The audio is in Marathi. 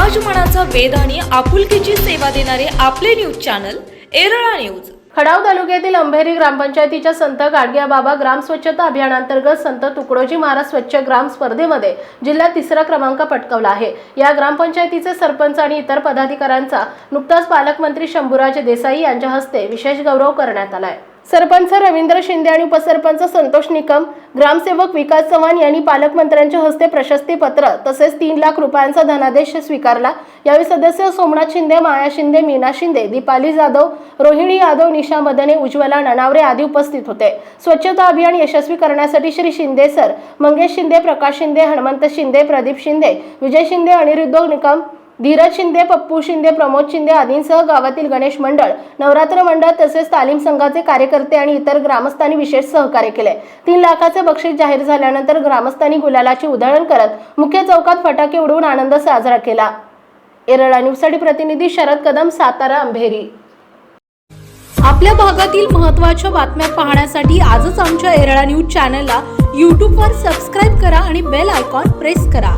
समाजमनाचा वेध आणि आपुलकीची सेवा देणारे आपले news channel Erala news. Khadav तालुक्यातील अंभेरी ग्रामपंचायतीच्या संत गाडग्याबाबा ग्राम स्वच्छता अभियानांतर्गत संत तुकडोजी महाराज स्वच्छ ग्राम स्पर्धेमध्ये जिल्ह्यात तिसरा क्रमांक पटकावला आहे. या ग्रामपंचायतीचे सरपंच आणि इतर पदाधिकाऱ्यांचा नुकताच पालकमंत्री शंभूराज देसाई यांच्या हस्ते विशेष गौरव करण्यात आलाय. सरपंच रवींद्र शिंदे आणि उपसरपंच संतोष निकम ग्रामसेवक विकास चव्हाण यांनी पालकमंत्र्यांच्या हस्ते प्रशस्तीपत्र तसेच तीन लाख रुपयांचा धनादेश स्वीकारला. यावेळी सदस्य सोमनाथ शिंदे माया शिंदे मीना शिंदे दीपाली जाधव रोहिणी यादव निशा मदने उज्ज्वला ननावरे आदी उपस्थित होते. स्वच्छता अभियान यशस्वी करण्यासाठी श्री शिंदे सर मंगेश शिंदे प्रकाश शिंदे हनुमंत शिंदे प्रदीप शिंदे विजय शिंदे अनिरुद्ध निकम धीरज शिंदे पप्पू शिंदे प्रमोद शिंदे आदींसह गावातील गणेश मंडळ नवरात्र मंडळ तसेच तालीम संघाचे कार्यकर्ते आणि इतर ग्रामस्थांनी विशेष सहकार्य केले. तीन लाखाचे बक्षीस जाहीर झाल्यानंतर ग्रामस्थांनी गुलालाची उधळण करत मुख्य चौकात फटाके उडवून आनंद साजरा केला. एरळा न्यूजसाठी प्रतिनिधी शरद कदम सातारा अंभेरी आपल्या भागातील महत्त्वाच्या बातम्या पाहण्यासाठी आजच आमच्या एरळा न्यूज चॅनलला यूट्यूबवर सबस्क्राईब करा आणि बेल आयकॉन प्रेस करा.